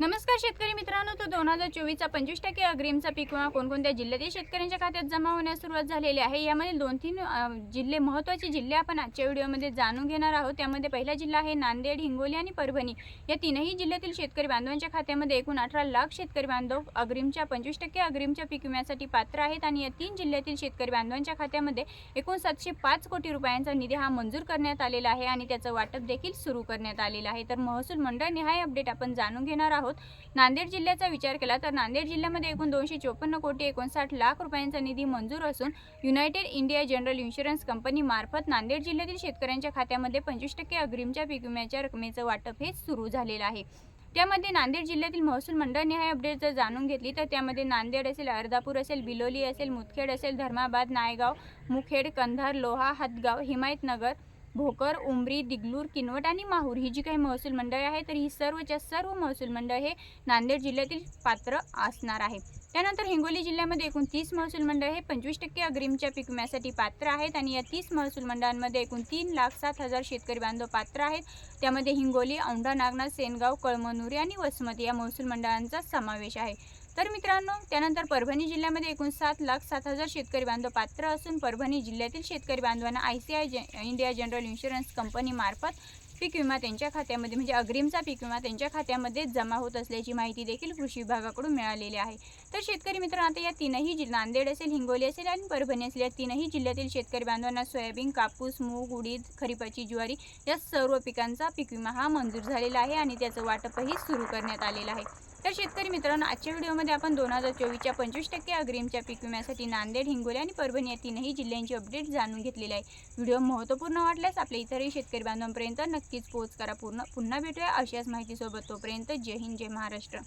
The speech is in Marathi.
नमस्कार शेतकरी मित्रांनो तो दोन हजार चोवीसचा पंचवीस टक्के अग्रिमचा पीक विमा कोणकोणत्या जिल्ह्यातील शेतकऱ्यांच्या खात्यात जमा होण्यास सुरुवात झालेली आहे? यामध्ये दोन तीन जिल्हे महत्त्वाचे जिल्हे आपण आजच्या व्हिडिओमध्ये जाणून घेणार आहोत. त्यामध्ये पहिला जिल्हा आहे नांदेड हिंगोली आणि परभणी. या तीनही जिल्ह्यातील शेतकरी बांधवांच्या खात्यामध्ये एकूण अठरा लाख शेतकरी बांधव अग्रिमच्या पंचवीस टक्के अग्रिमच्या पीक विम्यासाठी पात्र आहेत आणि या तीन जिल्ह्यातील शेतकरी बांधवांच्या खात्यामध्ये एकूण सातशे पाच कोटी रुपयांचा निधी हा मंजूर करण्यात आलेला आहे आणि त्याचं वाटप देखील सुरू करण्यात आलेलं आहे. तर महसूल मंडळ निहाय अपडेट आपण जाणून घेणार आहोत. नांदेड जिल्ह्याचा विचार केला तर नांदेड जिल्ह्यामध्ये एकूण दोनशे चोपन्न कोटी एकोणसाठ लाख रुपयांचा निधी मंजूर असून United India General Insurance company मार्फत नांदेड जिल्ह्यातील शेतकऱ्यांच्या खात्यामध्ये पंचवीस टक्के अग्रिमच्या पीक विम्याच्या रकमेचं वाटप हे सुरू झालेलं आहे. त्यामध्ये नांदेड जिल्ह्यातील महसूल मंडळनिहाय अपडेट जर जाणून घेतली तर त्यामध्ये नांदेड असेल अर्धापूर असेल बिलोली असेल मुदखेड असेल धर्माबाद नायगाव मुखेड कंधार लोहा हदगाव हिमायतनगर भोकर उमरी दिगलूर किनवट आणि माहूर ही जी काही महसूल मंडळे आहे तर ही सर्वच्या सर्व महसूल मंडळ हे नांदेड जिल्ह्यातील पात्र असणार आहे. त्यानंतर हिंगोली जिल्ह्यामध्ये एकूण तीस महसूल मंडळ हे पंचवीस टक्के अग्रिमच्या पीक विम्यासाठी पात्र आहेत आणि या तीस महसूल मंडळांमध्ये एकूण तीन लाख सात हजार शेतकरी बांधव पात्र आहेत. त्यामध्ये हिंगोली औंढा नागनाथ सेनगाव कळमनुरी आणि वसमती या महसूल मंडळांचा समावेश आहे. तर मित्रांनो त्यानंतर परभणी जिल्ह्यामध्ये एकूण सात लाख सात हजार शेतकरी बांधव पात्र असून परभणी जिल्ह्यातील शेतकरी बांधवांना I C I India General Insurance कंपनीमार्फत पीक विमा त्यांच्या खात्यामध्ये म्हणजे अग्रिमचा पीक विमा त्यांच्या खात्यामध्ये जमा होत असल्याची माहिती देखील कृषी विभागाकडून मिळालेली आहे. तर शेतकरी मित्रांनो आता या तीनही जिल्हा नांदेड असेल हिंगोली असेल आणि परभणी असेल या तीनही जिल्ह्यातील शेतकरी बांधवांना सोयाबीन कापूस मूग उडीद खरीपाची ज्वारी या सर्व पिकांचा पीक विमा हा मंजूर झालेला आहे आणि त्याचं वाटपही सुरू करण्यात आलेलं आहे. तर शेतकरी मित्रांनो आजच्या व्हिडिओमध्ये आपण दोन हजार चोवीसच्या पंचवीस टक्के अग्रिमच्या पीक विम्यासाठी नांदेड हिंगोली आणि परभणी या तीनही जिल्ह्यांची अपडेट जाणून घेतलेली आहे. व्हिडिओ महत्त्वपूर्ण वाटल्यास आपल्या इतरही शेतकरी बांधवांपर्यंत नक्कीच पोहोच करा. पूर्ण पुन्हा भेटूया अशाच माहितीसोबत. तोपर्यंत जय हिंद जय महाराष्ट्र.